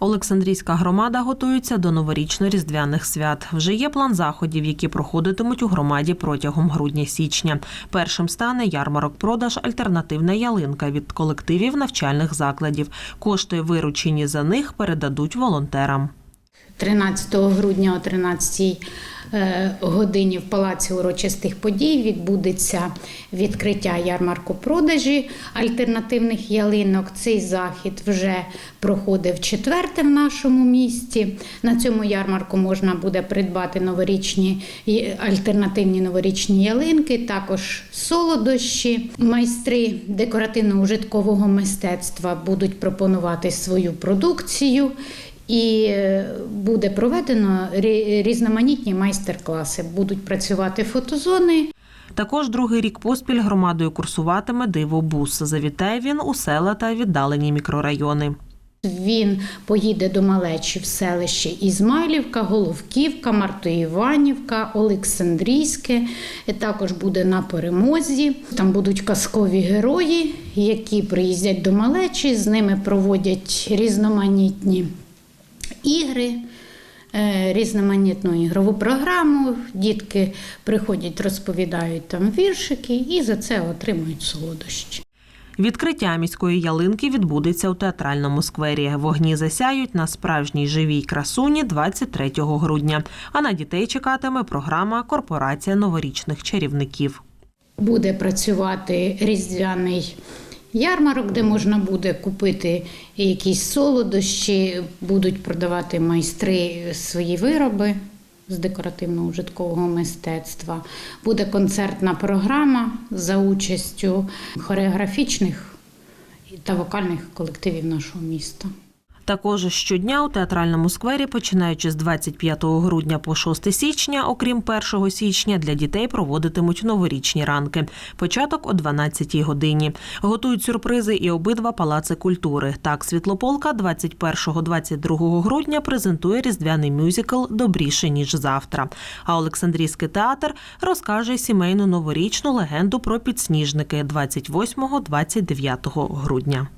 Олександрійська громада готується до новорічно-різдвяних свят. Вже є план заходів, які проходитимуть у громаді протягом грудня-січня. Першим стане ярмарок-продаж альтернативна ялинка від колективів навчальних закладів. Кошти, виручені за них, передадуть волонтерам. 13 грудня о 13 е, годині в Палаці урочистих подій відбудеться відкриття ярмарку продажі альтернативних ялинок. Цей захід вже проходив четверте в нашому місті. На цьому ярмарку можна буде придбати новорічні альтернативні новорічні ялинки, також солодощі. Майстри декоративно-ужиткового мистецтва будуть пропонувати свою продукцію. І е, буде проведено різноманітні майстер-класи. Будуть працювати фотозони. Також другий рік поспіль громадою курсуватиме дивобус. Завітає він у села та віддалені мікрорайони. Він поїде до малечі в селище Ізмайлівка, Головківка, Мартоїванівка, Олександрійське. І Також буде на перемозі. Там будуть казкові герої, які приїздять до малечі, з ними проводять різноманітні ігри. е, Різноманітну ігрову програму. Дітки приходять, розповідають там віршики і за це отримують солодощі. Відкриття міської ялинки відбудеться у театральному сквері. Вогні засяють на справжній живій красуні 23 грудня. А на дітей чекатиме програма Корпорація новорічних чарівників. Буде працювати різдвяний ярмарок, де можна буде купити якісь солодощі, будуть продавати майстри свої вироби з декоративно-ужиткового мистецтва. Буде концертна програма за участю хореографічних та вокальних колективів нашого міста. Також щодня у театральному сквері, починаючи з 25 грудня по 6 січня, окрім 1 січня, для дітей проводитимуть новорічні ранки. Початок о 12 годині. Готують сюрпризи і обидва палаци культури. Так, Світлополка 21-22 грудня презентує різдвяний мюзикл Добріше ніж завтра. А Олександрійський театр розкаже сімейну новорічну легенду про підсніжники 28-29 грудня.